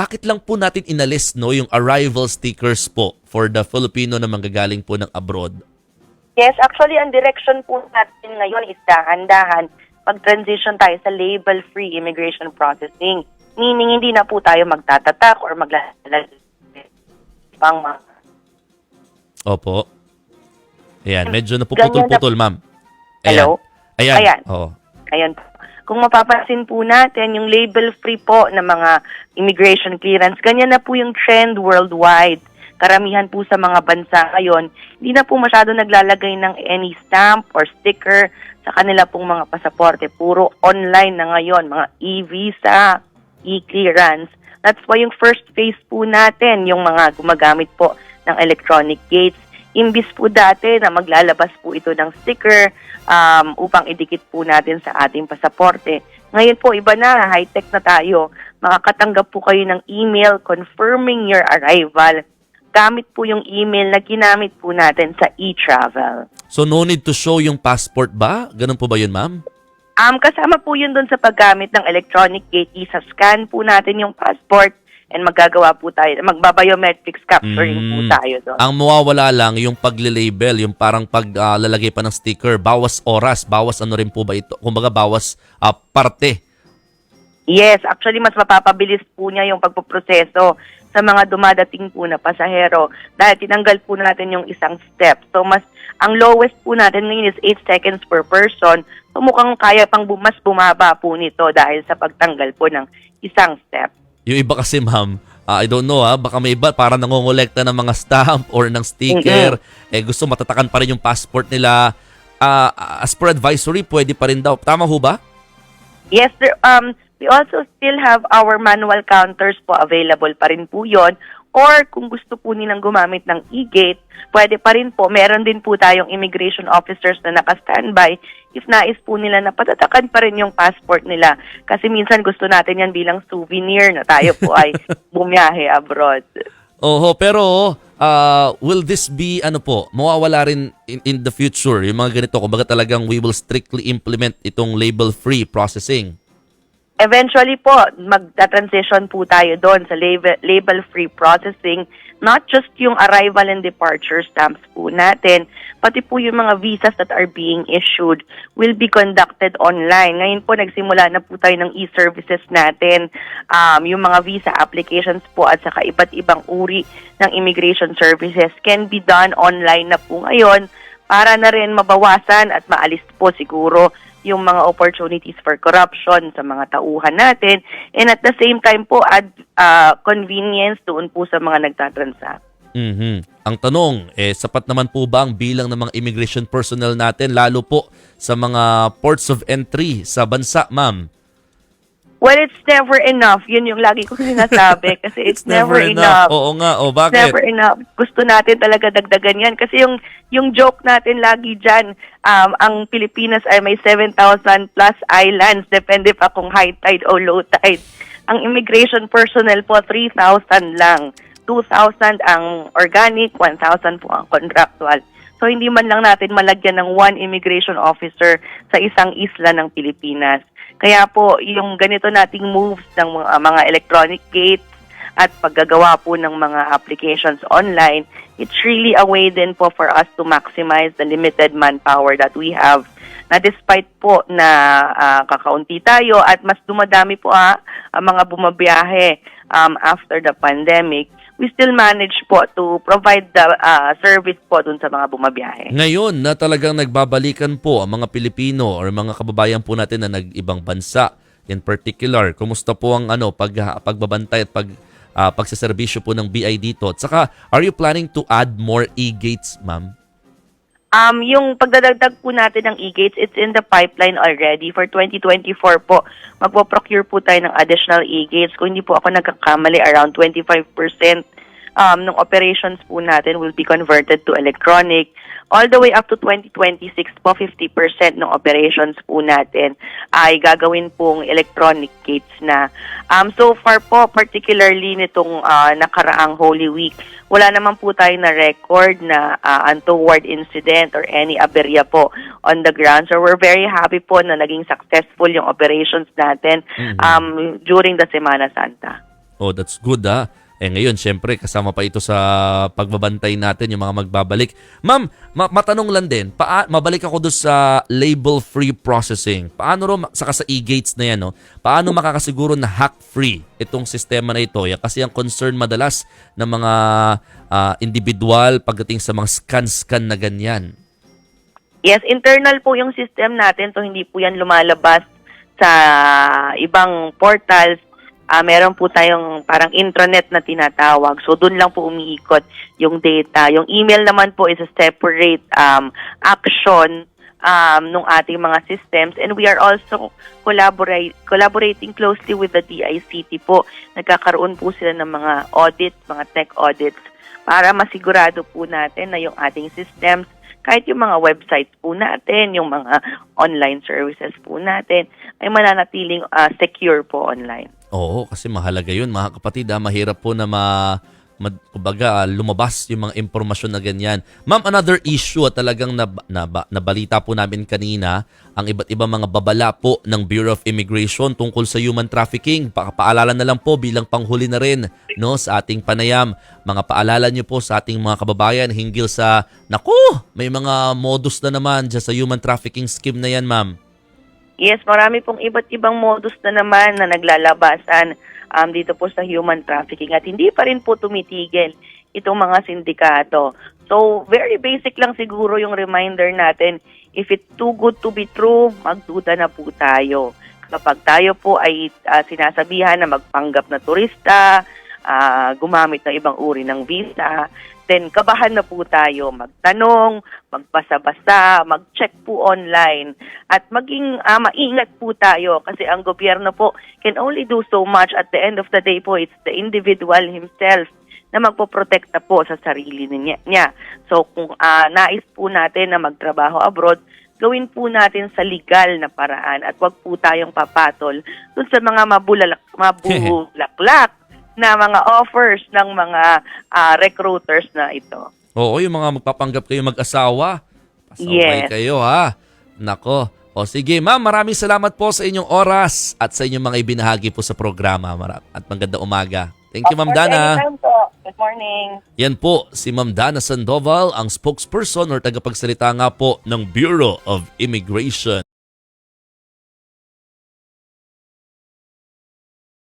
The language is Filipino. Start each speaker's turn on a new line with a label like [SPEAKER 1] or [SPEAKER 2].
[SPEAKER 1] bakit lang po natin inalis no yung arrival stickers po for the Filipino na manggagaling po ng abroad?
[SPEAKER 2] Yes, actually, ang direction po natin ngayon is dahan-dahan pag-transition tayo sa label-free immigration processing. Meaning, hindi na po tayo magtatatak or maglalagay pang mga
[SPEAKER 1] Opo. Ayan, medyo napuputol-putol, ma'am.
[SPEAKER 2] Hello?
[SPEAKER 1] Ayan.
[SPEAKER 2] Ayan.
[SPEAKER 1] Oo.
[SPEAKER 2] Ayan. Kung mapapansin po natin, yung label-free po ng mga immigration clearance, ganyan na po yung trend worldwide. Karamihan po sa mga bansa ngayon, hindi na po masyado naglalagay ng any stamp or sticker sa kanila pong mga pasaporte. Puro online na ngayon, mga e-visa, e-clearance. That's why yung first phase po natin, yung mga gumagamit po ng electronic gates, imbis po dati na maglalabas po ito ng sticker um, upang idikit po natin sa ating pasaporte. Ngayon po, iba na, high-tech na tayo. Makakatanggap po kayo ng email confirming your arrival. Gamit po yung email na ginamit po natin sa e-travel.
[SPEAKER 1] So no need to show yung passport ba? Ganun po ba yun, ma'am?
[SPEAKER 2] Um, kasama po yun doon sa paggamit ng electronic gate. Isa-scan po natin yung passport and magagawa po tayo, magbabiometrics capturing po
[SPEAKER 1] Mm.
[SPEAKER 2] tayo doon.
[SPEAKER 1] Ang mawawala lang yung pagle-label, yung parang paglalagay pa ng sticker, bawas oras, bawas ano rin po ba ito? Kumbaga bawas ah, parte.
[SPEAKER 2] Yes, actually mas mapapabilis po niya yung pagpoproseso sa mga dumadating po na pasahero dahil tinanggal po natin yung isang step. So mas ang lowest po natin ngayon is 8 seconds per person. So mukhang kaya pang mas bumaba po nito dahil sa pagtanggal po ng isang step.
[SPEAKER 1] Yung iba kasi, ma'am, ah, I don't know ha, baka may iba para nangongolekta ng mga stamp or ng sticker, eh gusto matatakan pa rin yung passport nila. Ah, as per advisory, pwede pa rin daw. Tama ho ba?
[SPEAKER 2] Yes, sir. Um, we also still have our manual counters po available pa rin po yon. Or kung gusto po nilang gumamit ng e-gate, pwede pa rin po. Meron din po tayong immigration officers na naka-standby if nais po nila na patatakan pa rin yung passport nila. Kasi minsan gusto natin yan bilang souvenir na tayo po ay bumiyahe abroad.
[SPEAKER 1] Oho, pero ah, will this be ano po, mawawala rin in, in the future yung mga ganito kumbaga talagang we will strictly implement itong label-free processing.
[SPEAKER 2] Eventually po, magta-transition po tayo doon sa label, label-free processing. Not just yung arrival and departure stamps po natin, pati po yung mga visas that are being issued will be conducted online. Ngayon po, nagsimula na po tayo ng e-services natin. Um, yung mga visa applications po at saka iba't ibang uri ng immigration services can be done online na po ngayon para na rin mabawasan at maalis po siguro yung mga opportunities for corruption sa mga tauhan natin and at the same time po add uh, convenience doon po sa mga nagtatransact.
[SPEAKER 1] Mhm. Ang tanong, eh sapat naman po ba ang bilang ng mga immigration personnel natin lalo po sa mga ports of entry sa bansa, ma'am?
[SPEAKER 2] Well, it's never enough. Yun yung lagi ko sinasabi kasi it's, never, enough.
[SPEAKER 1] Oo nga, o
[SPEAKER 2] It's
[SPEAKER 1] bakit?
[SPEAKER 2] never enough. Gusto natin talaga dagdagan yan. Kasi yung, yung joke natin lagi dyan, um, ang Pilipinas ay may 7,000 plus islands, depende pa kung high tide o low tide. Ang immigration personnel po, 3,000 lang. 2,000 ang organic, 1,000 po ang contractual. So hindi man lang natin malagyan ng one immigration officer sa isang isla ng Pilipinas. Kaya po yung ganito nating moves ng mga, mga electronic gates at paggagawa po ng mga applications online, it's really a way din po for us to maximize the limited manpower that we have na despite po na ah, kakaunti tayo at mas dumadami po ah, ang mga bumabiyahe um, after the pandemic, we still manage po to provide the ah, service po dun sa mga bumabiyahe.
[SPEAKER 1] Ngayon na talagang nagbabalikan po ang mga Pilipino or mga kababayan po natin na nag-ibang bansa in particular, kumusta po ang ano pag pagbabantay at pag ah, pagseserbisyo po ng BI dito? At saka, are you planning to add more e-gates, ma'am?
[SPEAKER 2] Um, yung pagdadagdag po natin ng e-gates, it's in the pipeline already. For 2024 po, magpo-procure po tayo ng additional e-gates. Kung hindi po ako nagkakamali, around 25% um, ng operations po natin will be converted to electronic. All the way up to 2026 po, 50% ng operations po natin ay gagawin pong electronic gates na. Um, so far po, particularly nitong ah, nakaraang Holy Week, wala naman po tayo na record na ah, untoward incident or any aberya po on the ground. So we're very happy po na naging successful yung operations natin
[SPEAKER 1] Mhm.
[SPEAKER 2] um, during the Semana Santa.
[SPEAKER 1] Oh, that's good ah. Eh ngayon, syempre, kasama pa ito sa pagbabantay natin yung mga magbabalik. Ma'am, ma- matanong lang din, paa- mabalik ako doon sa label-free processing. Paano ro, saka sa e-gates na yan, no? paano makakasiguro na hack-free itong sistema na ito? Yan, kasi ang concern madalas ng mga ah, individual pagdating sa mga scan-scan na ganyan.
[SPEAKER 2] Yes, internal po yung system natin so hindi po yan lumalabas sa ibang portals. Ah, meron po tayong parang intranet na tinatawag. So doon lang po umiikot yung data. Yung email naman po is a separate um, action um, nung ating mga systems and we are also collaborate collaborating closely with the DICT po. Nagkakaroon po sila ng mga audits, mga tech audits para masigurado po natin na yung ating systems kahit yung mga websites po natin, yung mga online services po natin, ay mananatiling ah, secure po online.
[SPEAKER 1] Oo, kasi mahalaga yun mga kapatid. Ah. Mahirap po na ma, ma- kumbaga, lumabas yung mga impormasyon na ganyan. Ma'am, another issue talagang nab- naba- nabalita po namin kanina ang iba't ibang mga babala po ng Bureau of Immigration tungkol sa human trafficking. Pa- paalala na lang po bilang panghuli na rin no, sa ating panayam. Mga paalala nyo po sa ating mga kababayan hinggil sa, naku, may mga modus na naman dyan sa human trafficking scheme na yan, ma'am.
[SPEAKER 2] Yes, marami pong iba't ibang modus na naman na naglalabasan um, dito po sa human trafficking at hindi pa rin po tumitigil itong mga sindikato. So, very basic lang siguro yung reminder natin, if it's too good to be true, magduda na po tayo. Kapag tayo po ay ah, sinasabihan na magpanggap na turista, ah, gumamit ng ibang uri ng visa, then kabahan na po tayo magtanong, magbasa-basa, mag-check po online at maging ah, maingat po tayo kasi ang gobyerno po can only do so much at the end of the day po it's the individual himself na magpoprotekta po sa sarili niya. niya. So kung ah, nais po natin na magtrabaho abroad, gawin po natin sa legal na paraan at wag po tayong papatol dun sa mga mabulak, mabulaklak na mga offers ng mga ah, recruiters na ito.
[SPEAKER 1] Oo, yung mga magpapanggap kayo mag-asawa. Pasaway
[SPEAKER 2] Yes.
[SPEAKER 1] kayo ha. Nako. O sige, ma'am, maraming salamat po sa inyong oras at sa inyong mga ibinahagi po sa programa. Mara- At magandang umaga. Thank you, Ma'am Dana.
[SPEAKER 2] Good morning.
[SPEAKER 1] Yan po, si Ma'am Dana Sandoval, ang spokesperson or tagapagsalita nga po ng Bureau of Immigration.